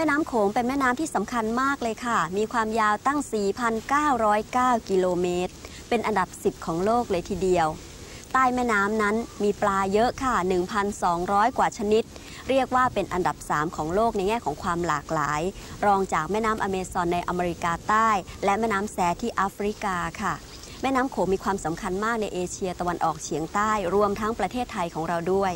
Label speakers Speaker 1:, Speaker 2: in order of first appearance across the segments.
Speaker 1: ม่น้ำ
Speaker 2: โข
Speaker 3: งเป็นแม่น้ำที่สำคัญมากเลยค่ะ มีความยาวตั้ง 4,909 กิโลเมตร เป็นอันดับ 10 ของโลกเลยทีเดียว ใต้แม่น้ำนั้นมีปลาเยอะค่ะ 1,200 กว่าชนิด เรียกว่าเป็นอันดับ 3 ของโลกในแง่ของความหลากหลาย รองจากแม่น้ำอเมซอนในอเมริกาใต้ และแม่น้ำแซที่แอฟริกาค่ะ แม่น้ำโขงมีความสำคัญมากในเอเชียตะวันออกเฉียงใต้ รวมทั้งประเทศไทยของเราด้วย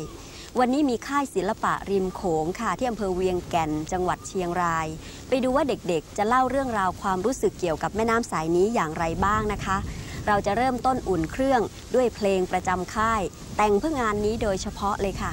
Speaker 3: วันนี้มีค่ายศิลปะริมโขงค่ะ ที่อำเภอเวียงแก่นจังหวัดเชียงราย ไปดูว่าเด็กๆ จะเล่าเรื่องราวความรู้สึกเกี่ยวกับแม่น้ำสายนี้อย่างไรบ้างนะคะ เราจะเริ่มต้นอุ่นเครื่องด้วยเพลงประจำค่าย แต่งเพื่องานนี้โดยเฉพาะเลยค่ะ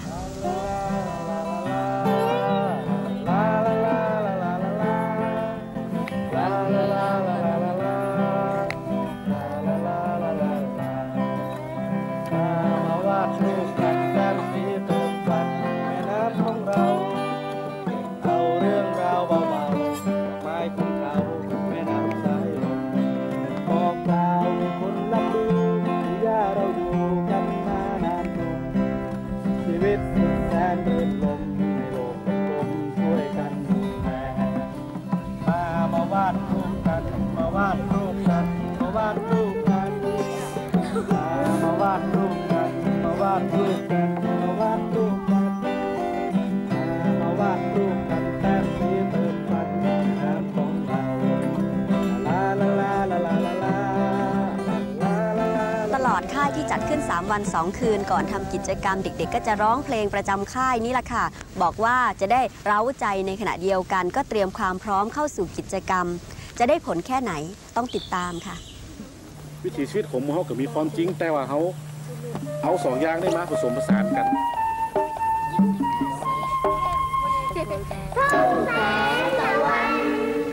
Speaker 3: 3 วัน 2 คืน ก่อนทำกิจกรรมเด็ก ๆ ก็จะร้องเพลงประจำค่ายนี่แหละค่ะ บอกว่าจะได้เร้าใจในขณะเดียวกัน ก็เตรียมความพร้อมเข้าสู่กิจกรรม จะได้ผลแค่ไหนต้องติดตามค่ะ
Speaker 4: วิถีชีวิตของหมูเขาก็มีความจริงแต่ว่าเขาเอาสองอย่างได้มาผสมผสานกัน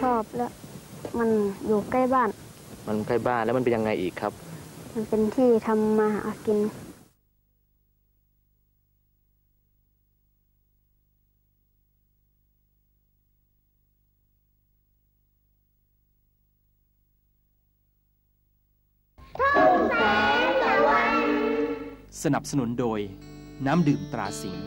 Speaker 5: ชอบแล้วมันอยู่ใกล้บ้าน
Speaker 6: มันใกล้บ้านแล้วมันเป็นยังไงอีกครับ
Speaker 5: มันเป็นที่ทำมาหากิน
Speaker 7: สนับสนุนโดย น้ำดื่มตราสิงห์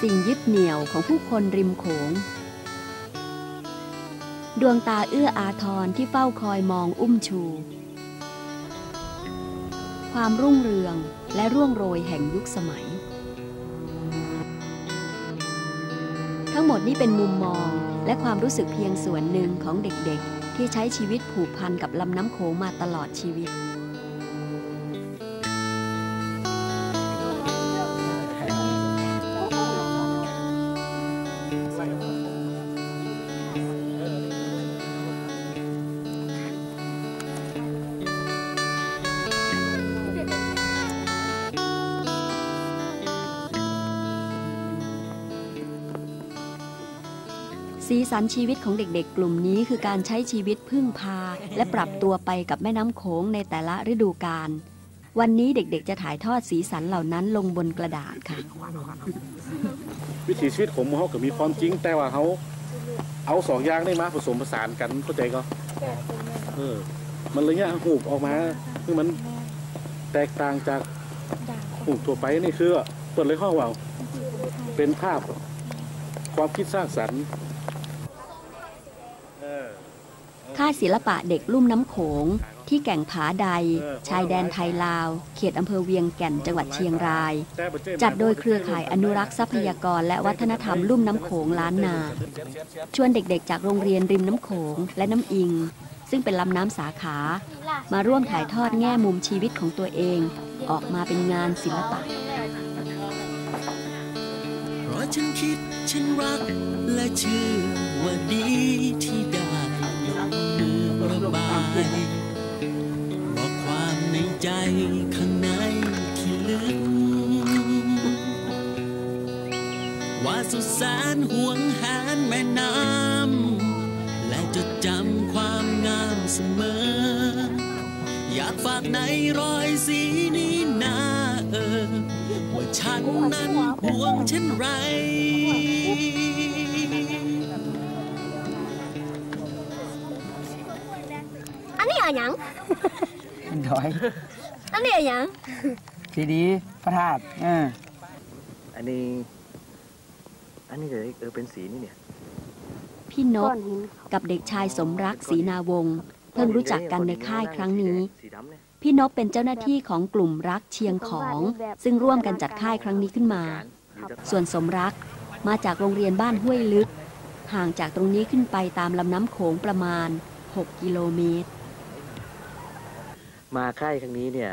Speaker 3: สิ่งยึดเหนี่ยวของผู้คนริมโขง ดวงตาเอื้ออาทรที่เฝ้าคอยมองอุ้มชู ความรุ่งเรืองและร่วงโรยแห่งยุคสมัย ทั้งหมดนี้เป็นมุมมองและความรู้สึกเพียงส่วนหนึ่งของเด็กๆ ที่ใช้ชีวิตผูกพันกับลำน้ำโขงมาตลอดชีวิต สีสันชีวิตของเด็กๆ กลุ่มนี้คือการใช้ชีวิตพึ่งพา และปรับตัวไปกับแม่น้ำโขงในแต่ละฤดูกาล วันนี้เด็กๆ จะถ่ายทอดสีสันเหล่านั้นลงบนกระดาษค่ะ
Speaker 4: วิถีชีวิตของมูเฮาก็มีความจริง แต่ว่าเขาเอาสองอย่างได้มาผสมผสานกันเข้าใจก็เออ มันเลยเนี่ยหูบออกมาคือมันแตกต่างจากหูบทั่วไปนี่คือเปิดเลยห้องว่าเป็นภาพความคิดสร้างสรรค์
Speaker 3: ค่ายศิลปะเด็กลุ่มน้ำโขง ที่แก่งผาใด ชายแดนไทยลาว เขตอำเภอเวียงแก่นจังหวัดเชียงราย จัดโดยเครือข่ายอนุรักษ์ทรัพยากร และวัฒนธรรมลุ่มน้ำโขงล้านนา ชวนเด็กๆ จากโรงเรียนริมน้ำโขงและน้ำอิง ซึ่งเป็นลำน้ำสาขา มาร่วมถ่ายทอดแง่มุมชีวิตของตัวเอง ออกมาเป็นงานศิลปะ
Speaker 2: เพราะ ฉันคิดฉันรัก และเชื่อว่าดีที่ได้ลงมือระบายบอกความในใจข้างในที่ลึก ว่าสุดแสนห่วงแหนแม่น้ำ และจดจำความงามเสมอ อยากฝากในรอยสีนี้นา เออว่าฉันนั้นห่วงเช่นไร
Speaker 1: อันนี้อะไรหยัง
Speaker 8: ดอย
Speaker 1: อันนี้อะไรหยัง
Speaker 8: ทีดีพระธาตุเออ
Speaker 6: อันนี้ อันนี้เลยเออเป็นสีนี่เนี่ย
Speaker 3: พี่น
Speaker 5: ก้
Speaker 3: ก
Speaker 5: อนหินครับ
Speaker 3: กับเด็กชายสมรักศรีนาวงศ์เพิ่งรู้จักกันในค่ายครั้งนี้
Speaker 6: สีดำเนี่ย
Speaker 3: พี่นกเป็นเจ้าหน้าที่ของกลุ่มรักเชียงของ ซึ่งร่วมกันจัดค่ายครั้งนี้ขึ้นมา ส่วนสมรักมาจากโรงเรียนบ้านห้วยลึก ห่างจากตรงนี้ขึ้นไปตามลำน้ำโขงประมาณ 6 กิโลเมตร
Speaker 6: มาค่ายครั้งนี้เนี่ย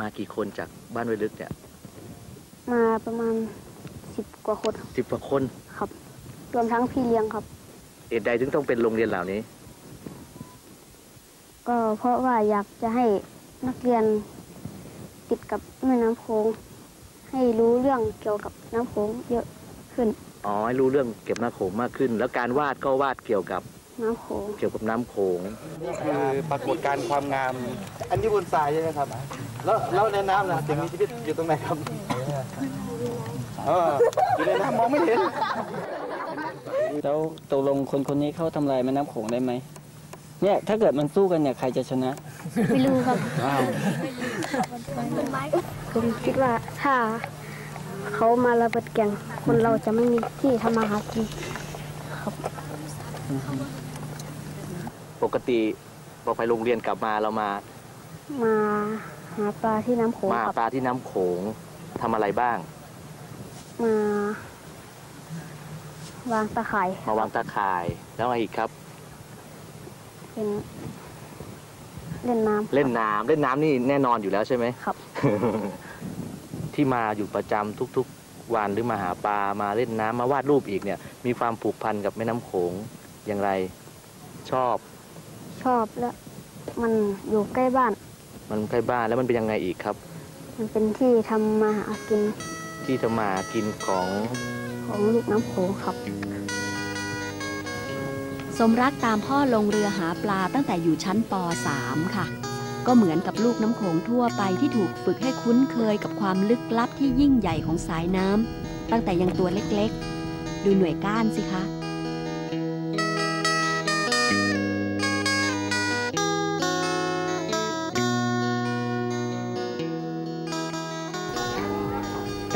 Speaker 6: มากี่คนจากบ้านไวยลึกเนี่ย
Speaker 5: มาประมาณสิบกว่าคนครับ
Speaker 6: สิบกว่าคน
Speaker 5: ครับ รวมทั้งพี่เลี้ยงครับ
Speaker 6: เหตุใดถึงต้องเป็นโรงเรียนเหล่านี้
Speaker 5: ก็เพราะว่าอยากจะให้นักเรียนติดกับแม่น้ำโขงให้รู้เรื่องเกี่ยวกับน้ำโขงเยอะขึ้น
Speaker 6: อ๋อให้รู้เรื่องเก็บหน้าโขงมากขึ้น แล้วการวาดก็วาดเกี่ยวกับ
Speaker 5: น้ำโขง
Speaker 6: เกี่ยวกับน้ำโขง
Speaker 9: นี่คือปรากฏการณ์ความงาม อันนี้บนทรายใช่ไหมครับ แล้วแล้วในน้ำนะสิ่งมีชีวิตอยู่ตรงไหนครับเอออยู่ในน้ำมองไม่เห็น
Speaker 8: แล้วตกลงคนคนนี้เขาทำลายแม่น้ำโขงได้ไหม เนี่ยถ้าเกิดมันสู้กันเนี่ยใครจะชนะ
Speaker 5: ไม่รู้ครับ
Speaker 8: อ้าว
Speaker 5: ผมคิดว่าถ้าเขามาระเบิดแก่งคนเราจะไม่มีที่ทำมาหากิน
Speaker 6: ปกติพอไปโรงเรียนกลับมาเรามา
Speaker 5: มาหาปลาที่น้ำโขง
Speaker 6: มา
Speaker 5: ครับ
Speaker 6: ปลาที่น้ำโขงทำอะไรบ้าง
Speaker 5: มาวางตะข่าย
Speaker 6: มาวางตาข่ายแล้วอะไรอีกครับ
Speaker 5: เป็นเล่นน้ำ
Speaker 6: เล่นน้ำเล่นน้ำนี่แน่นอนอยู่แล้วใช่ไหม
Speaker 5: ครับ
Speaker 6: ที่มาอยู่ประจำทุกๆวันหรือมาหาปลามาเล่นน้ำมาวาดรูปอีกเนี่ย มีความผูกพันกับแม่น้ำโขงอย่างไร ชอบ
Speaker 5: ชอบแล้ว มันอยู่ใกล้บ้าน
Speaker 6: มันใกล้บ้านแล้วมันเป็นยังไงอีกครับ
Speaker 5: มันเป็นที่ทำมาหากิน
Speaker 6: ที่จะมากินของ
Speaker 5: ของลูกน้ำโขงครับ
Speaker 3: สมรักตามพ่อลงเรือหาปลาตั้งแต่อยู่ชั้นป .3 ค่ะ ก็เหมือนกับลูกน้ำโขงทั่วไปที่ถูกฝึกให้คุ้นเคยกับความลึกลับที่ยิ่งใหญ่ของสายน้ำตั้งแต่ยังตัวเล็กๆ ดูหน่วยก้านสิคะ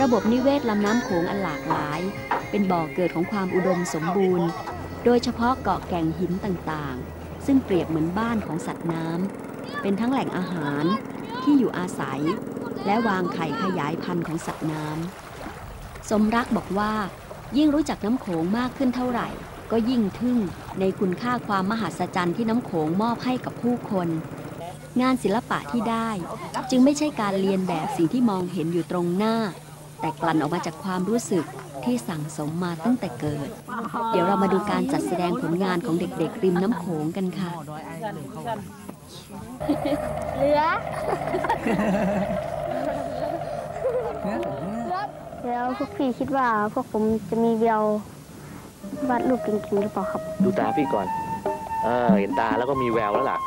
Speaker 3: ระบบนิเวศลำน้ำโขงอันหลากหลาย เป็นบ่อเกิดของความอุดมสมบูรณ์ โดยเฉพาะเกาะแก่งหินต่างๆ ซึ่งเปรียบเหมือนบ้านของสัตว์น้ำเป็นทั้งแหล่งอาหารที่อยู่อาศัย และวางไข่ขยายพันธุ์ของสัตว์น้ำสมรักบอกว่า ยิ่งรู้จักน้ำโขงมากขึ้นเท่าไหร่ ก็ยิ่งทึ่งในคุณค่าความมหัศจรรย์ที่น้ำโขงมอบให้กับผู้คน งานศิลปะที่ได้ จึงไม่ใช่การเรียนแบบสิ่งที่มองเห็นอยู่ตรงหน้า แต่กลั่นออกมาจากความรู้สึกที่สั่งสมมาตั้งแต่เกิด เดี๋ยวเรามาดูการจัดแสดงผลงานของเด็กๆริมน้ำโขงกันค่ะ
Speaker 1: เหลือ
Speaker 5: แล้วพวกพี่คิดว่าพวกผมจะมีเวลวาดรูปเก่งๆหรือเปล่าครับ
Speaker 6: ดูตาพี่ก่อน เออเห็นตาแล้วก็มีแววแล้วล่ะ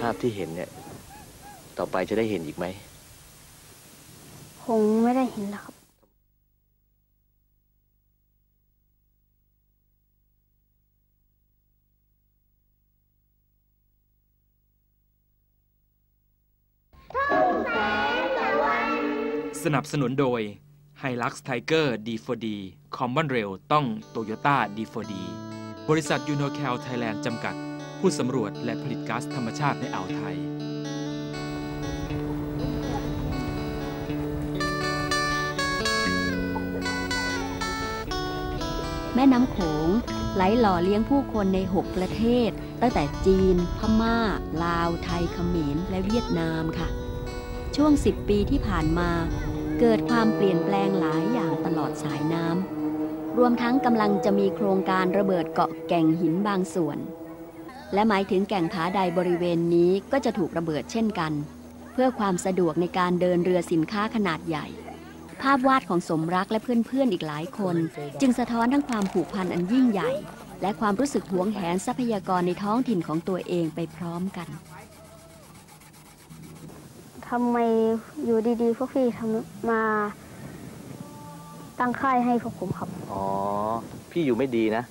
Speaker 6: ถ้าาพที่เห็นเนี่ย ต่อไปจะได้เห็นอีกไหม
Speaker 5: ค งไม่ได้เห็นแล้วครับ
Speaker 7: สนับสนุนโดย Hilux Tiger D4D Common Rail ต้อง Toyota D4D บริษัทยูโนแคลไทยแลนด์จำกัด ผู้สำรวจและผลิตก๊าซธรรมชาติในอ่าวไทย
Speaker 3: ม่น้ำโขงไหลหล่อเลี้ยงผู้คนใน 6 ประเทศ ตั้งแต่จีน พม่า ลาว ไทยเขมร และเวียดนามค่ะ ช่วง 10 ปีที่ผ่านมา เกิดความเปลี่ยนแปลงหลายอย่างตลอดสายน้ำรวมทั้งกำลังจะมีโครงการระเบิดเกาะแก่งหินบางส่วน และหมายถึงแก่งผาใดบริเวณนี้ก็จะถูกระเบิดเช่นกัน เพื่อความสะดวกในการเดินเรือสินค้าขนาดใหญ่ ภาพวาดของสมรักและเพื่อนๆอีกหลายคน จึงสะท้อนทั้งความผูกพันอันยิ่งใหญ่ และความรู้สึกหวงแหนทรัพยากรในท้องถิ่นของตัวเองไปพร้อมกัน
Speaker 5: ทำไมอยู่ดีๆ พวกพี่ทำมาตั้งค่ายให้พวกผมครับ
Speaker 6: อ๋อ พี่อยู่ไม่ดีนะ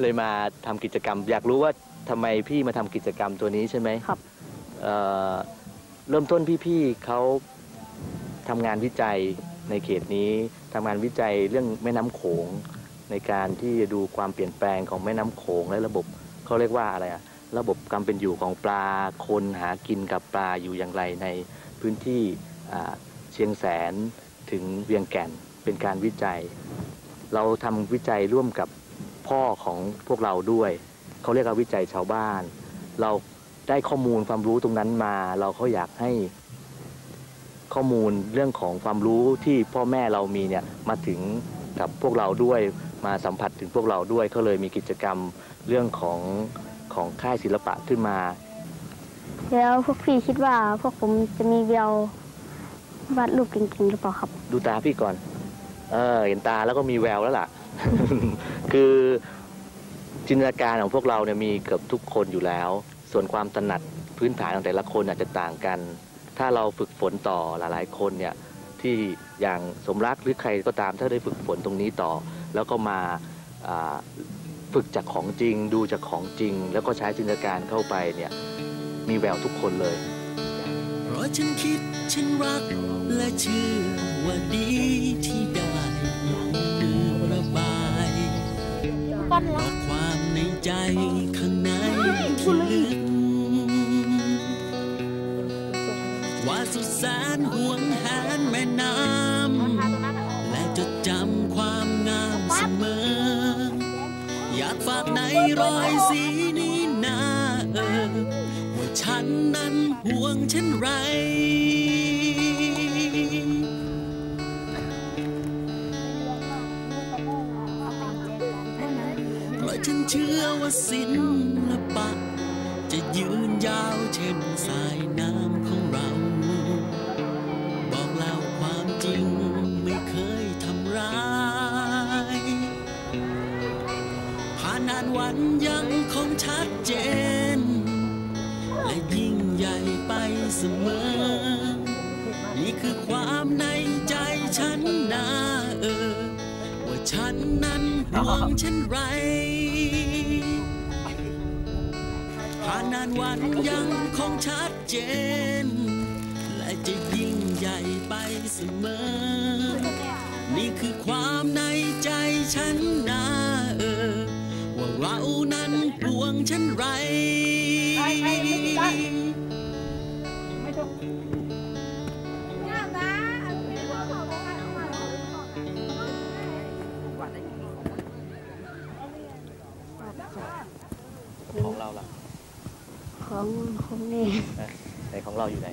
Speaker 6: เลยมาทำกิจกรรม อยากรู้ว่าทำไมพี่มาทำกิจกรรมตัวนี้ใช่ไหม
Speaker 5: ครับ
Speaker 6: เอ่อเริ่มต้นพี่ๆเขา ทำงานวิจัยในเขตนี้ทำงานวิจัยเรื่องแม่น้ำโขงในการที่จะดูความเปลี่ยนแปลงของแม่น้ำโขงและระบบเขาเรียกว่าอะไรอะระบบการเป็นอยู่ของปลาคนหากินกับปลาอยู่อย่างไรในพื้นที่เชียงแสนถึงเวียงแก่นเป็นการวิจัย เราทำวิจัยร่วมกับพ่อของพวกเราด้วยเขาเรียกว่าวิจัยชาวบ้าน เราได้ข้อมูลความรู้ตรงนั้นมา เราเขาอยากให้ ข้อมูลเรื่องของความรู้ที่พ่อแม่เรามีเนี่ยมาถึงกับพวกเราด้วยมาสัมผัสถึงพวกเราด้วยก็เลยมีกิจกรรมเรื่องของของค่ายศิลปะขึ้นมา
Speaker 5: แล้วพวกพี่คิดว่าพวกผมจะมีแวววาดรูปเก่งๆหรือเปล่าครับ
Speaker 6: ดูตาพี่ก่อน เออเห็นตาแล้วก็มีแววแล้วล่ะ คือจินตนาการของพวกเราเนี่ยมีเกือบทุกคนอยู่แล้ว ส่วนความถนัดพื้นฐานของแต่ละคนอาจจะต่างกัน ถ้าเราฝึกฝนต่อหลายๆ คนเนี่ยที่อย่างสมรักหรือใครก็ตามถ้าได้ฝึกฝนตรงนี้ต่อ แล้วก็มาฝึกจากของจริง ดูจากของจริง แล้วก็ใช้จินตนาการเข้าไปเนี่ยมีแววทุกคนเลย
Speaker 2: เพราะฉันคิดฉันรักและเชื่อว่าดีที่ได้ลงมือระบายบอกคว รอยสีนี้นาเออว่าฉันนั้นห่วงเช่นไร เพราะฉันเชื่อว่าศิลปะ จะยืนยาวเช่นสาย บ่วงเช่นไรผ่านนานวันยังคงชัดเจน และจะยิ่งใหญ่ไปเสมอ นี่คือความในใจฉันนะเออ ว่าเรานั้นห่วงฉันไร
Speaker 6: ของ
Speaker 5: ของนี่
Speaker 6: ไหนของเราอยู่ไหน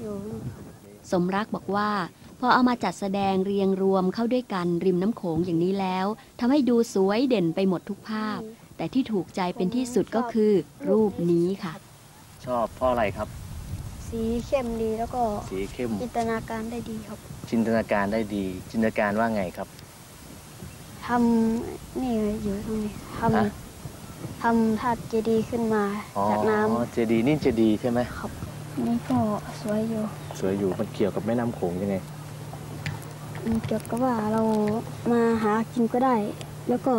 Speaker 5: อยู่
Speaker 3: สมรักบอกว่า พอเอามาจัดแสดงเรียงรวมเข้าด้วยกันริมน้ำโขงอย่างนี้แล้วทำให้ดูสวยเด่นไปหมดทุกภาพ แต่ที่ถูกใจเป็นที่สุดก็คือ รูปนี้ค่ะ
Speaker 6: ชอบเพราะอะไรครับ
Speaker 5: สีเข้มดีแล้วก็
Speaker 6: สีเข้ม
Speaker 5: จินตนาการได้ดีครับ
Speaker 6: จินตนาการได้ดี จินตนาการว่าไงครับ
Speaker 5: ทำนี่อยู่ตรงนี้ท
Speaker 6: ฮะำ
Speaker 5: ททำธาตุเจดีย์ขึ้นมา
Speaker 6: อ๋อ
Speaker 5: จากน้
Speaker 6: เจดีย์นี่เจดีย์ใช่ไหมำ
Speaker 5: นี่ก็สวยอยู่
Speaker 6: สวยอยู่มันเกี่ยวกับแม่น้ำโขงยังไง
Speaker 5: มันเกี่ยวกับว่าเรามาหากินก็ได้ แล้วก็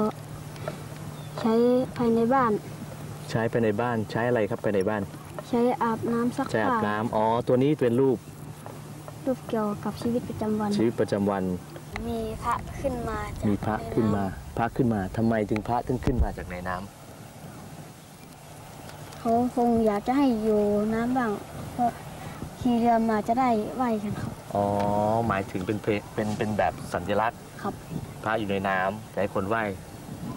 Speaker 5: ใช้ภายในบ้าน
Speaker 6: ใช้ไปในบ้านใช้อะไรครับไปในบ้าน
Speaker 5: ใช้อาบน้ำซัก
Speaker 6: ใช้อา
Speaker 5: ผ้า
Speaker 6: บน้ำอ๋อตัวนี้เป็นรูป
Speaker 5: รูปเกี่ยวกับชีวิตประจำวัน
Speaker 6: ชีวิตประจำวัน
Speaker 5: มีพระขึ้นมาจาก
Speaker 6: มีพระ
Speaker 5: ใน
Speaker 6: ขึ้นมาำพระขึ้นมาทำไมถึงพระถึงขึ้นมาจากในน้ำ
Speaker 5: เขาคงอยากจะให้อยู่น้ำบ้างเพราะขี่เรือมาจะได้ไหวกันครับ
Speaker 6: อ๋อ หมายถึงเป็นเพเป็นเป็นแบบสัญลักษณ์
Speaker 5: ครับ
Speaker 6: พระอยู่ในน้ำจะให้คนไหว้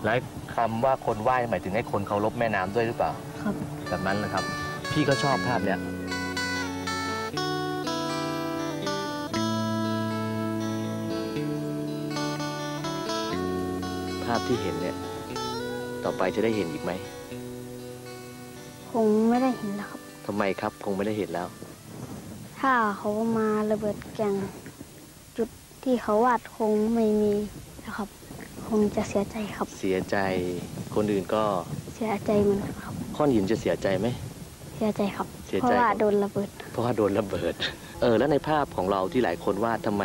Speaker 6: และคำว่าคนไหว้หมายถึงให้คนเคารพแม่น้ำด้วยหรือเปล่า
Speaker 5: ครับ
Speaker 6: แบบนั้นนะครับ พี่ก็ชอบภาพเนี้ยภาพที่เห็นเนี่ย ต่อไปจะได้เห็นอีกไหม
Speaker 5: คงไม่ได้เห็นแล้วครับ
Speaker 6: ทำไมครับคงไม่ได้เห็นแล้ว
Speaker 5: ถ้าเขามาระเบิดแก่งจุดที่เขาวาดคงไม่มีนะครับ คงจะเสียใจครับ
Speaker 6: เสียใจคนอื่นก็
Speaker 5: เสียใจเหมือนกันครับ
Speaker 6: ข้อนหินจะเสียใจไหม
Speaker 5: เสียใจครับ
Speaker 6: เสียใจ
Speaker 5: เพราะว่าโดนระเบิด
Speaker 6: เพราะว่าโดนระเบิด เออ แล้วในภาพของเราที่หลายคนวาดทำไม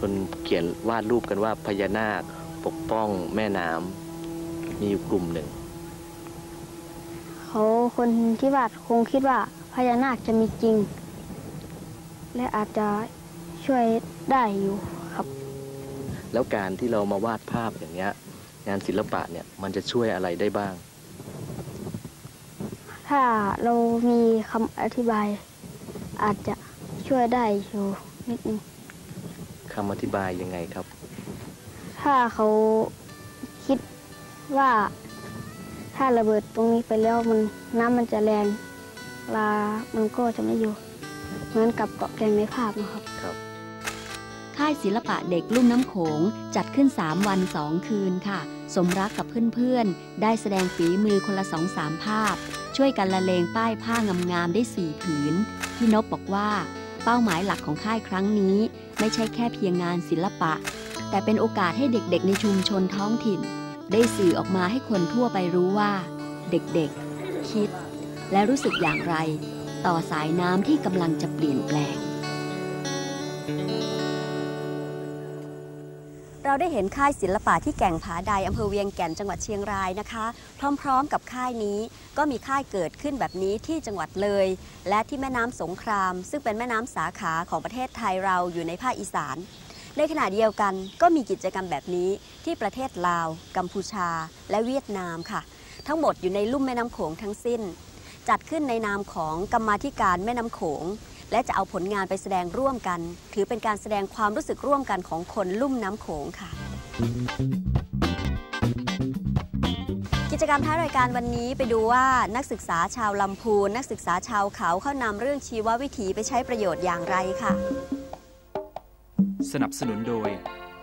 Speaker 6: คนเขียนวาดรูปกันว่าพญานาคปกป้องแม่น้ำมีอยู่กลุ่มหนึ่ง
Speaker 5: เขาคนที่วาดคงคิดว่าพญานาคจะมีจริง และอาจจะช่วยได้อยู่ครับ
Speaker 6: แล้วการที่เรามาวาดภาพอย่างเงี้ยงานศิลปะเนี่ยมันจะช่วยอะไรได้บ้าง
Speaker 5: ถ้าเรามีคำอธิบาย อาจจะช่วยได้อยู่นิดนึง
Speaker 6: คำอธิบายยังไงครับ
Speaker 5: ถ้าเขาคิดว่า ถ้าระเบิดตรงนี้ไปแล้วมันน้ำมันจะแรงปลามันก็จะไม่อยู่เหมือนกับเกาะแกงในภาพนะครับ
Speaker 3: ค่ายศิลปะเด็กลุ่มน้ำโขงจัดขึ้น 3 วัน 2 คืนค่ะ สมรักกับเพื่อนๆ ได้แสดงฝีมือคนละสองสามภาพ ช่วยกันละเลงป้ายผ้างามๆ ได้4ผืน พี่นบบอกว่า เป้าหมายหลักของค่ายครั้งนี้ ไม่ใช่แค่เพียงงานศิลปะ แต่เป็นโอกาสให้เด็กๆ ในชุมชนท้องถิ่น ได้สื่อออกมาให้คนทั่วไปรู้ว่า เด็กๆ คิด และรู้สึกอย่างไร ต่อสายน้ำที่กำลังจะเปลี่ยนแปลง เราได้เห็นค่ายศิลปะที่แก่งผาใดอำเภอเวียงแก่นจังหวัดเชียงรายนะคะ พร้อมๆกับค่ายนี้ก็มีค่ายเกิดขึ้นแบบนี้ที่จังหวัดเลย และที่แม่น้ำสงคราม ซึ่งเป็นแม่น้ำสาขาของประเทศไทยเราอยู่ในภาคอีสาน ในขณะเดียวกันก็มีกิจกรรมแบบนี้ที่ประเทศลาว กัมพูชา และเวียดนามค่ะ ทั้งหมดอยู่ในลุ่มแม่น้ำโขงทั้งสิ้น จัดขึ้นในนามของกรรมาธิการแม่น้ำโขง และจะเอาผลงานไปแสดงร่วมกัน ถือเป็นการแสดงความรู้สึกร่วมกันของคนลุ่มน้ำโขงค่ะกิจกรรมท้ายรายการวันนี้ไปดูว่านักศึกษาชาวลำพูน นักศึกษาชาวเขาเข้านำเรื่องชีววิถีไปใช้ประโยชน์อย่างไรค่ะ
Speaker 7: สนับสนุนโดย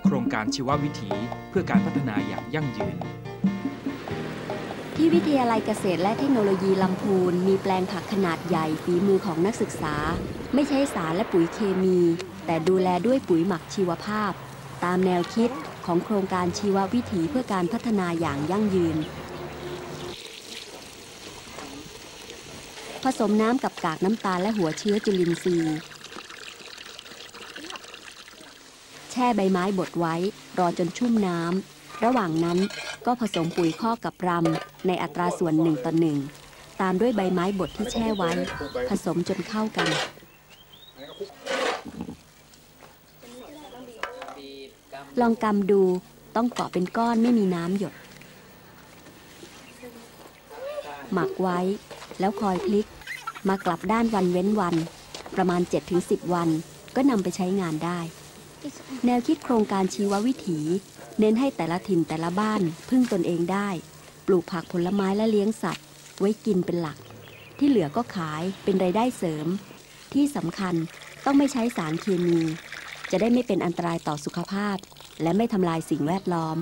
Speaker 7: โครงการชีววิถีเพื่อการพัฒนาอย่างยั่งยืน
Speaker 3: ที่วิทยาลัยเกษตรและเทคโนโลยีลำพูน มีแปลงผักขนาดใหญ่ฝีมือของนักศึกษา ไม่ใช้สารและปุ๋ยเคมี แต่ดูแลด้วยปุ๋ยหมักชีวภาพ ตามแนวคิดของโครงการชีววิถีเพื่อการพัฒนาอย่างยั่งยืน ผสมน้ำกับกากน้ำตาลและหัวเชื้อจุลินทรีย์ แช่ใบไม้บดไว้ รอจนชุ่มน้ำ ระหว่างนั้นก็ผสมปุ๋ยคอกกับรำในอัตราส่วนหนึ่งต่อหนึ่ง ตามด้วยใบไม้บดที่แช่ไว้ ผสมจนเข้ากันลองกำดูต้องเกาะเป็นก้อนไม่มีน้ำหยด หมักไว้แล้วคอยพลิก มากลับด้านวันเว้นวัน ประมาณ 7-10 วันก็นำไปใช้งานได้ แนวคิดโครงการชีววิถี เน้นให้แต่ละถิ่นแต่ละบ้าน พึ่งตนเองได้ ปลูกผักผลไม้และเลี้ยงสัตว์ ไว้กินเป็นหลัก ที่เหลือก็ขายเป็นไรายได้เสริม ที่สำคัญต้องไม่ใช้สารเคมี จะได้ไม่เป็นอันตรายต่อสุขภาพ และไม่ทำลายสิ่งแวดล้อม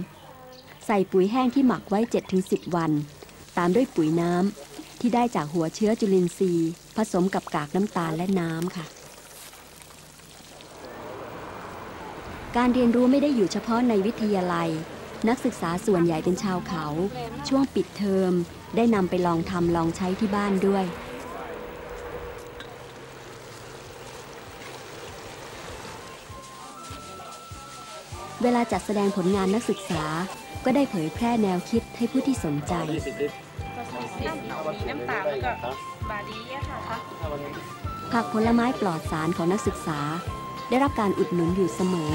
Speaker 3: ใส่ปุ๋ยแห้งที่หมักไว้ 7-10 วัน ตามด้วยปุ๋ยน้ำที่ได้จากหัวเชื้อจุลินทรีย์ ผสมกับกากน้ำตาลและน้ำค่ะ การเรียนรู้ไม่ได้อยู่เฉพาะในวิทยาลัย นักศึกษาส่วนใหญ่เป็นชาวเขา ช่วงปิดเทอมได้นำไปลองทำลองใช้ที่บ้านด้วย เวลาจัดแสดงผลงานนักศึกษาก็ได้เผยแพร่แนวคิดให้ผู้ที่สนใจ
Speaker 10: มีน้ำตาลแล้วก็บาดีค่ะ
Speaker 3: ผักผลไม้ปลอดสารของนักศึกษา ได้รับการอุดหนุนอยู่เสมอ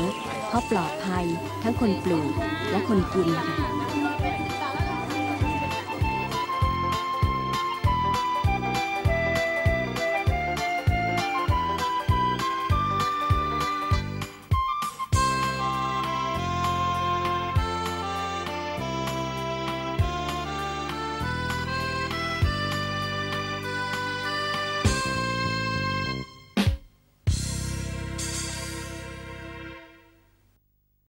Speaker 3: เพราะปลอดภัยทั้งคนปลูกและคนกินค่ะ